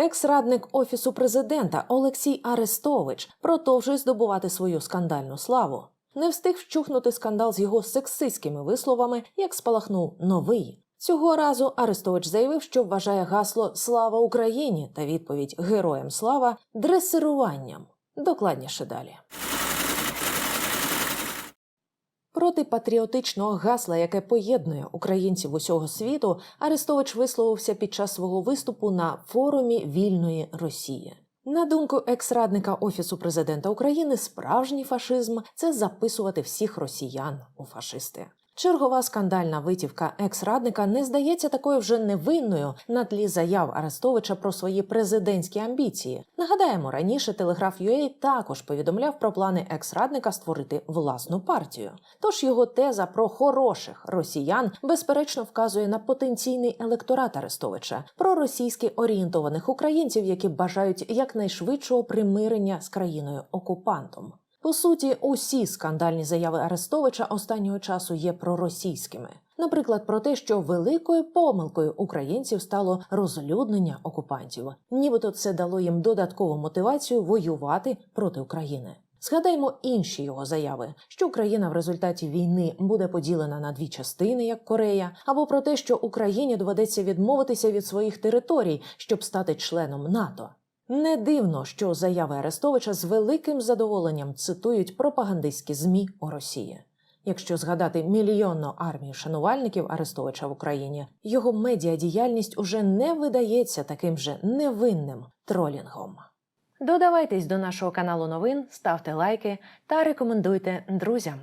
Екс-радник офісу президента Олексій Арестович продовжує здобувати свою скандальну славу. Не встиг вщухнути скандал з його сексистськими висловами, як спалахнув новий. Цього разу Арестович заявив, що вважає гасло Слава Україні та відповідь Героям слава дресируванням. Докладніше далі. Проти патріотичного гасла, яке поєднує українців усього світу, Арестович висловився під час свого виступу на форумі вільної Росії. На думку екс-радника Офісу президента України, справжній фашизм це записувати всіх росіян у фашисти. Чергова скандальна витівка екс-радника не здається такою вже невинною на тлі заяв Арестовича про свої президентські амбіції. Нагадаємо, раніше телеграф UA також повідомляв про плани екс-радника створити власну партію. Тож його теза про хороших росіян безперечно вказує на потенційний електорат Арестовича, про російськи орієнтованих українців, які бажають якнайшвидшого примирення з країною окупантом. По суті, усі скандальні заяви Арестовича останнього часу є проросійськими. Наприклад, про те, що великою помилкою українців стало розлюднення окупантів, нібито це дало їм додаткову мотивацію воювати проти України. Згадаймо інші його заяви, що Україна в результаті війни буде поділена на дві частини, як Корея, або про те, що Україні доведеться відмовитися від своїх територій, щоб стати членом НАТО. Не дивно, що заяви Арестовича з великим задоволенням цитують пропагандистські змі у Росії. Якщо згадати мільйонну армію шанувальників Арестовича в Україні, його медіадіяльність уже не видається таким же невинним тролінгом. Додавайтесь до нашого каналу новин, ставте лайки та рекомендуйте друзям.